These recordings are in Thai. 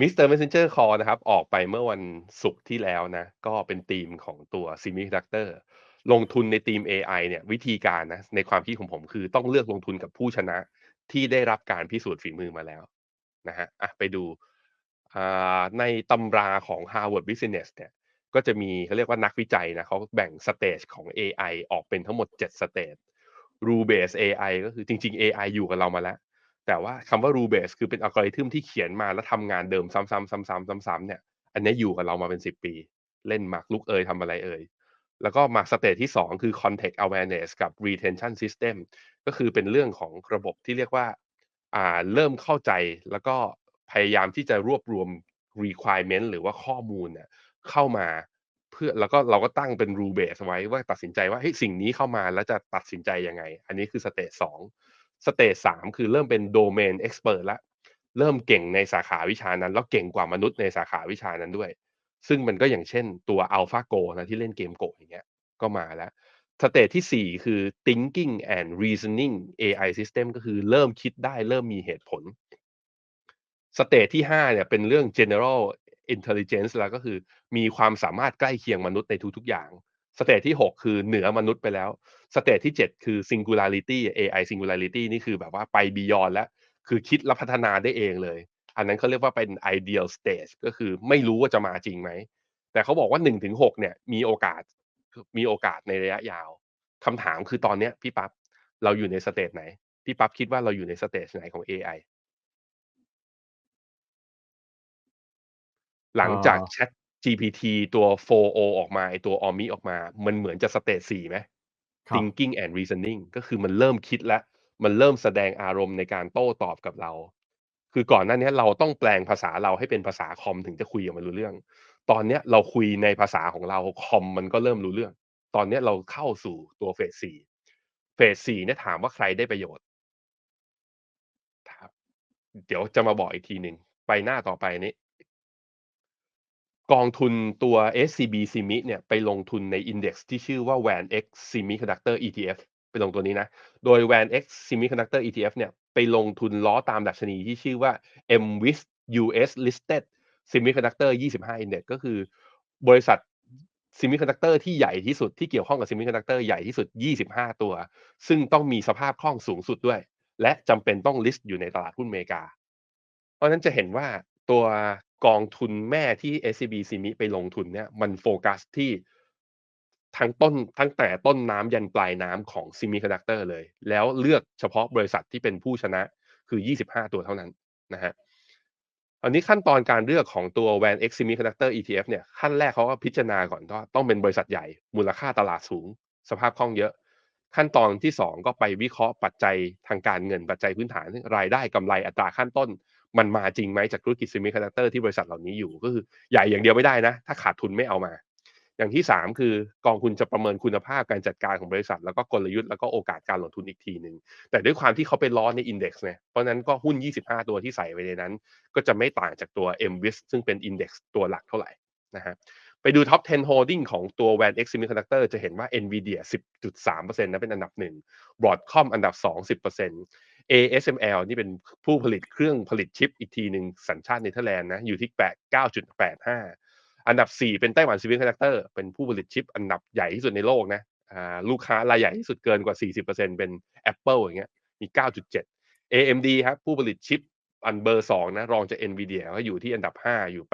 มิสเตอร์เมสเซนเจอร์คอนะครับ ออกไปเมื่อวันศุกร์ที่แล้วนะ ก็เป็นธีมของตัว Semiconductor ลงทุนในธีม AI เนี่ยวิธีการนะในความคิดของผมคือต้องเลือกลงทุนกับผู้ชนะที่ได้รับการพิสูจน์ฝีมือมาแล้วนะฮะอะไปดูอ่าในตำราของ Harvard Business เนี่ยก็จะมีเขาเรียกว่านักวิจัยนะเขาแบ่งสเตจของ AI ออกเป็นทั้งหมด 7 สเตจ rule based AI ก็คือจริง ๆ AI อยู่กับเรามาแล้ว แต่ว่าคำว่า rule base คือเป็นอัลกอริทึมที่เขียนมาแล้วทำงานเดิมซ้ำๆซ้ำๆซ้ำๆเนี่ย อันนี้อยู่กับเรามาเป็น 10 ปี เล่นหมากรุกเอยทำอะไรเอ่ยแล้วก็มาสเตจที่ 2 คือ context awareness กับ retention system ก็คือเป็นเรื่องของระบบที่เรียกว่าอ่าเริ่มเข้าใจแล้วก็พยายามที่จะรวบรวม requirement หรือว่าข้อมูลเนี่ยเข้ามาเพื่อแล้วก็เราก็ตั้งเป็น rule base ไว้ว่าตัดสินใจว่าเฮ้ยสิ่งนี้เข้ามาแล้วจะตัดสินใจยังไง อันนี้คือสเตจสอง สเตจสามคือเริ่มเป็น domain expert แล้วเริ่มเก่งในสาขาวิชานั้น แล้วเก่งกว่ามนุษย์ในสาขาวิชานั้นด้วย ซึ่งมันก็อย่างเช่นตัว AlphaGo นะที่เล่นเกมโกอย่างเงี้ยก็มาแล้วสเตจที่ 4 คือ thinking and reasoning AI system ก็คือเริ่มคิดได้เริ่มมีเหตุผลสเตจที่5เนี่ยเป็นเรื่อง general intelligence แล้วก็คือมีความสามารถใกล้เคียงมนุษย์ในทุกๆอย่างสเตจที่ 6 คือเหนือมนุษย์ไปแล้ว สเตจที่ 7 คือ singularity AI singularity นี่คือแบบว่าไป beyond แล้ว คือคิดและพัฒนาได้เองเลย อันนั้นเขาเรียกว่าเป็น ideal stage ก็คือไม่รู้ว่าจะมาจริงไหม แต่เขาบอกว่า 1-6เนี่ยมีโอกาสมีโอกาสในระยะยาวคำถามคือตอนเนี้ยพี่ปั๊บเราอยู่ในสเตจไหน พี่ปั๊บคิดว่าเราอยู่ในสเตจไหนของ AI หลังจากเอ่อ Chat GPT ตัว 4o ออกมาไอตัว Omni ออกมา มันเหมือนจะสเตจ4ไหมครับ thinking and reasoning ก็คือมันเริ่มคิดแล้ว มันเริ่มแสดงอารมณ์ในการโต้ตอบกับเรา คือก่อนหน้าเนี้ยเราต้องแปลงภาษาเราให้เป็นภาษาคอมถึงจะคุยกับมันรู้เรื่อง ตอนเนี้ยเราคุยในภาษาของเราคอมมันก็เริ่มรู้เรื่อง ตอนเนี้ยเราเข้าสู่ตัวเฟส4เฟส4เนี่ยถามว่าใครได้ประโยชน์ครับเดี๋ยวจะมาบอกอีกทีหนึ่งไปหน้าต่อไปนี้ กองทุนตัว SCB CMI เนี่ยไปลงทุนใน Index ที่ชื่อว่า WANX Semiconductor ETF ไปลงตัวนี้นะ โดย WANX Semiconductor ETF เนี่ยไปลงทุนล้อตามดัชนีที่ชื่อว่า MWIS US Listed Semiconductor 25 Index ก็คือบริษัท Semiconductor ที่ใหญ่ที่สุดที่เกี่ยวข้องกับ Semiconductor ใหญ่ที่สุด 25 ตัว ซึ่งต้องมีสภาพคล่องสูงสุดด้วย และจำเป็นต้อง list อยู่ในตลาดหุ้นอเมริกา เพราะฉะนั้นจะเห็นว่าตัว กองทุนแม่ที่ SCB CMI ไปลงทุนเนี่ยมันโฟกัสที่ทั้งต้นตั้งแต่ต้นน้ำยันปลายน้ำของ Semiconductor เลย แล้วเลือกเฉพาะบริษัทที่เป็นผู้ชนะคือ 25 ตัวเท่านั้นนะฮะอันนี้ขั้นตอนการเลือกของตัว WANX Semiconductor ETF เนี่ยขั้นแรกเขาก็พิจารณาก่อนว่าต้องเป็นบริษัทใหญ่ มูลค่าตลาดสูง สภาพคล่องเยอะ ขั้นตอนที่ 2 ก็ไปวิเคราะห์ปัจจัยทางการเงินปัจจัยพื้นฐานรายได้กำไรอัตราขั้นต้น มันมาจริงไหมจากธุรกิจ Semiconductor ที่บริษัทเหล่านี้อยู่ก็คือใหญ่อย่างเดียวไม่ได้นะ ถ้าขาดทุนไม่เอามา อย่างที่ 3 คือกองทุนจะประเมินคุณภาพการจัดการของบริษัท แล้วก็กลยุทธ์แล้วก็โอกาสการลงทุนอีกทีหนึ่งแต่ด้วยความที่เขาไปล้อใน Index เนี่ยเพราะนั้นก็หุ้น 25 ตัวที่ใส่ไว้ในนั้น ก็จะไม่ต่างจากตัว MWIS ซึ่งเป็น Index ตัวหลักเท่าไหร่นะฮะไปดู Top 10 Holding ของตัว WANX Semiconductor จะเห็นว่า Nvidia 10.3%นะเป็นอันดับ 1 Broadcom อันดับ 2 10% ASML นี่เป็นผู้ผลิตเครื่องผลิตชิปอีกทีหนึ่งสัญชาติเนเธอร์แลนด์นะอยู่ที่8 9.85 อันดับ 4 เป็นไต้หวัน Semiconductor เป็นผู้ผลิตชิปอันดับใหญ่ที่สุดในโลกนะลูกค้ารายใหญ่ที่สุดเกินกว่า 40%เป็น Apple อย่างเงี้ยมี 9.7 AMD ครับผู้ผลิตชิปอันเบอร์ 2 นะ รองจาก Nvidia ก็อยู่ที่อันดับ 5 อยู่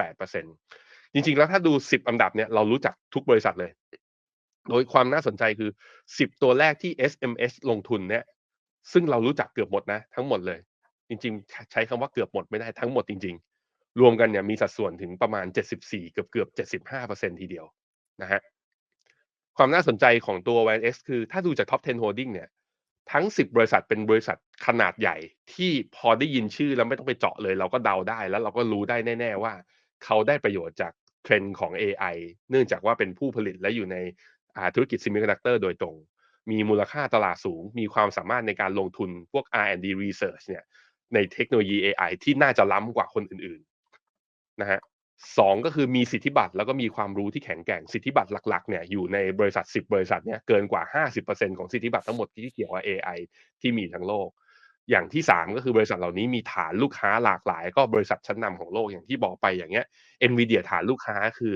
8%จริงๆ แล้วถ้าดู 10 อันดับเนี่ยเรารู้จักทุกบริษัทเลย โดยความน่าสนใจคือ 10 ตัวแรกที่ SMS ลงทุนเนี่ย ซึ่งเรารู้จักเกือบหมดนะ ทั้งหมดเลย จริง ๆ ใช้คำว่าเกือบหมดไม่ได้ทั้งหมดจริง ๆ รวมกันเนี่ยมีสัดส่วนถึงประมาณ 74 เกือบเกือบ75%ทีเดียวนะฮะความน่าสนใจของตัว WANX คือถ้าดูจาก Top 10 Holding เนี่ยทั้ง 10 บริษัทเป็นบริษัทขนาดใหญ่ ที่พอได้ยินชื่อแล้วไม่ต้องไปเจาะเลย เราก็เดาได้แล้วเราก็รู้ได้แน่ ๆ ว่า เขาได้ประโยชน์จากเทรนด์ของ AI เนื่องจากว่าเป็นผู้ผลิตและอยู่ในธุรกิจ Semiconductor โดยตรง มีมูลค่าตลาดสูง มีความสามารถในการลงทุนพวก R&D Research เนี่ยในเทคโนโลยี AI ที่น่าจะล้ำกว่าคนอื่นๆนะฮะสองก็คือมีสิทธิบัตรแล้วก็มีความรู้ที่แข็งแกร่งสิทธิบัตรหลักๆเนี่ยอยู่ในบริษัท 10 บริษัทเนี่ยเกินกว่า 50%ของสิทธิบัตรทั้งหมดที่เกี่ยวกับ AI ที่มีทั้งโลก อย่างที่ 3 ก็คือบริษัทเหล่านี้มีฐานลูกค้าหลากหลาย ก็บริษัทชั้นนำของโลกอย่างที่บอกไปอย่างเงี้ย NVIDIA ฐานลูกค้าคือ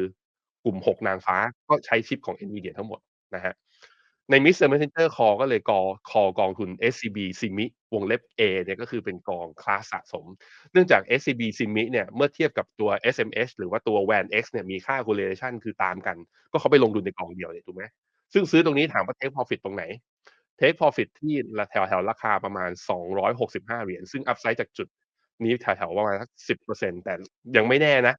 กลุ่ม 6 นางฟ้าก็ใช้ชิปของ NVIDIA ทั้งหมดนะ ครับใน Mr. Messenger Call ก็เลยกอคอลกองทุน SCB SIMI (วงเล็บ A) เนี่ยก็คือเป็นกองคลาสสะสม เนื่องจาก SCB SIMI เนี่ยเมื่อเทียบกับตัว SMS หรือว่าตัว WANX เนี่ยมีค่า correlation คือตามกัน ก็เขาไปลงทุนในกองเดียวนี่ถูกไหมซึ่งซื้อตรงนี้ถามว่า Take Profit ตรงไหน Take Profit ที่รแถวๆราคาประมาณ $265 ซึ่ง upside จากจุดนี้แถวๆประมาณสัก10%แต่ยังไม่แน่นะ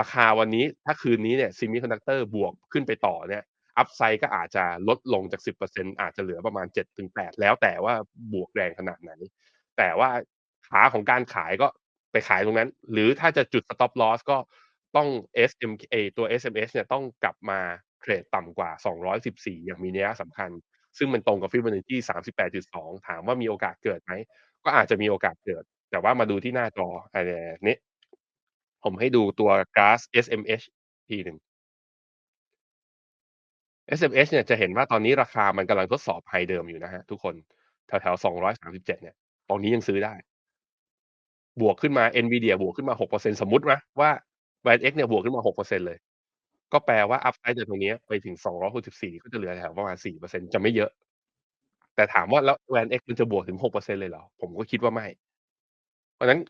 ราคาวันนี้ถ้าคืนนี้เนี่ย Semiconductor บวกขึ้นไปต่อเนี่ย upside ก็อาจจะลดลงจาก 10%อาจจะเหลือประมาณ 7-8 แล้วแต่ว่าบวกแรงขนาดไหน แต่ว่าขาของการขายก็ไปขายตรงนั้น หรือถ้าจะจุด Stop Loss ก็ต้อง SM ไอ้ตัว SMS เนี่ยต้องกลับมาเทรดต่ำกว่า 214 อย่างมีนัยสำคัญ ซึ่งมันตรงกับ Fibonacci 38.2 ถามว่ามีโอกาสเกิดไหม ก็อาจจะมีโอกาสเกิด แต่ว่ามาดูที่หน้าจออ่านี้ผมให้ดูตัวกราฟ SMH ทีหนึ่ง SMH เนี่ยจะเห็นว่าตอนนี้ราคามันกำลังทดสอบ High เดิมอยู่นะครับทุกคนแถวๆ237เจ็ดเนี่ยตรงนี้ยังซื้อได้ บวกขึ้นมา NVIDIA บวกขึ้นมา6%สมมตินะว่า WANX เนี่ยบวกขึ้นมา6%เปอร์เซ็นเลย ก็แปลว่า upside จากตรงเนี้ยไปถึง264ก็จะเหลือแถวประมาณ4%จะไม่เยอะ แต่ถามว่าแล้ว WANX มันจะบวกถึง6%เปอร์เซ็นเลยเหรอ?ผมก็คิดว่าไม่ เพราะฉะนั้น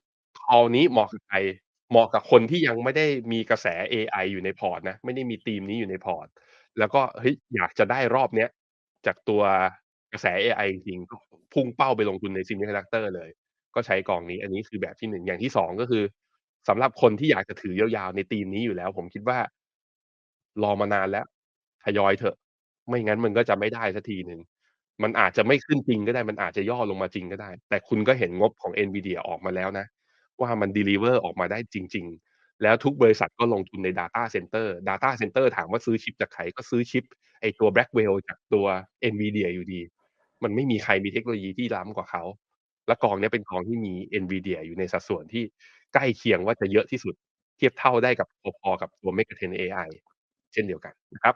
คอลนี้เหมาะกับใครเหมาะกับคนที่ยังไม่ได้มีกระแสเอไออยู่ในพอร์ตนะ ไม่ได้มีธีมนี้อยู่ในพอร์ต แล้วก็เฮ้ยอยากจะได้รอบเนี้ยจากตัวกระแสเอไอจริงๆก็พุ่งเป้าไปลงทุนใน Semiconductor เลย ก็ใช้กองนี้ อันนี้คือแบบที่1อย่างที่2ก็คือสำหรับคนที่อยากจะถือยาวๆในธีมนี้อยู่แล้ว ผมคิดว่า รอมานานแล้วทยอยเถอะ ไม่งั้นมันก็จะไม่ได้สักทีหนึ่งมันอาจจะไม่ขึ้นจริงก็ได้มันอาจจะย่อลงมาจริงก็ได้ แต่คุณก็เห็นงบของ NVIDIA ออกมาแล้วนะ ว่ามัน deliver ออกมาได้จริง ๆ แล้วทุกบริษัทก็ลงทุนใน Data Center Data Center ถามว่าซื้อชิปจากใครก็ซื้อชิปไอตัว Blackwell จากตัว NVIDIA อยู่ดี มันไม่มีใครมีเทคโนโลยีที่ล้ำกว่าเขา และกองนี้เป็นกองที่มี NVIDIA อยู่ในสัดส่วนที่ใกล้เคียงว่าจะเยอะที่สุด เทียบเท่าได้กับพอๆกับตัว m e g a t e n AI เช่นเดียวกันนะครับ